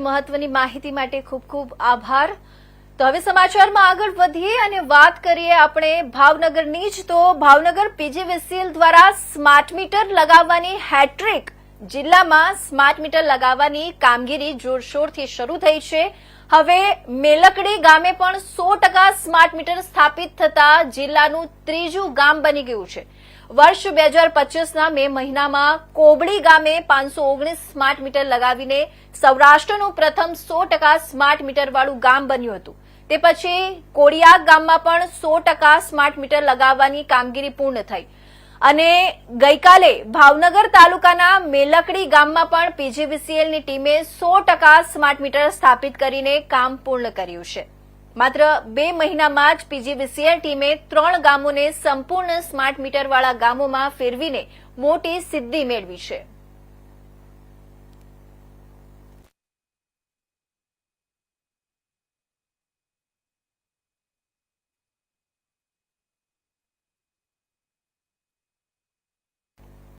મહત્વની માહિતી માટે ખૂબ ખૂબ આભાર. તો હવે સમાચારમાં આગળ વધીએ અને વાત કરીએ આપણે ભાવનગરની જ. તો ભાવનગર પીજીવીસીએલ દ્વારા સ્માર્ટ મીટર લગાવવાની હેટ્રિક જિલ્લામાં સ્માર્ટ મીટર લગાવવાની કામગીરી જોરશોરથી શરૂ થઈ છે. હવે મેલકડી ગામે પણ સો ટકા સ્માર્ટ મીટર સ્થાપિત થતા જિલ્લાનું ત્રીજું ગામ બની ગયું છે. વર્ષ બે હજાર પચીસના મે મહિનામાં કોબડી ગામે પાંચસો ઓગણીસ સ્માર્ટ મીટર લગાવીને સૌરાષ્ટ્રનું પ્રથમ સો ટકા સ્માર્ટ મીટરવાળું ગામ બન્યું હતું. તે પછી કોડિયાક ગામમાં પણ સો ટકા સ્માર્ટ મીટર લગાવવાની કામગીરી પૂર્ણ થઈ. અને ગઈકાલે ભાવનગર તાલુકાના મેલકડી ગામમાં પણ પીજીવીસીએલની ટીમે સો ટકા સ્માર્ટ મીટર સ્થાપિત કરીને કામ પૂર્ણ કર્યું છે. માત્ર બે મહિનામાં જ પીજીવીસીએલ ટીમે ત્રણ ગામોને સંપૂર્ણ સ્માર્ટ મીટરવાળા ગામોમાં ફેરવીને મોટી સિદ્ધિ મેળવી છે.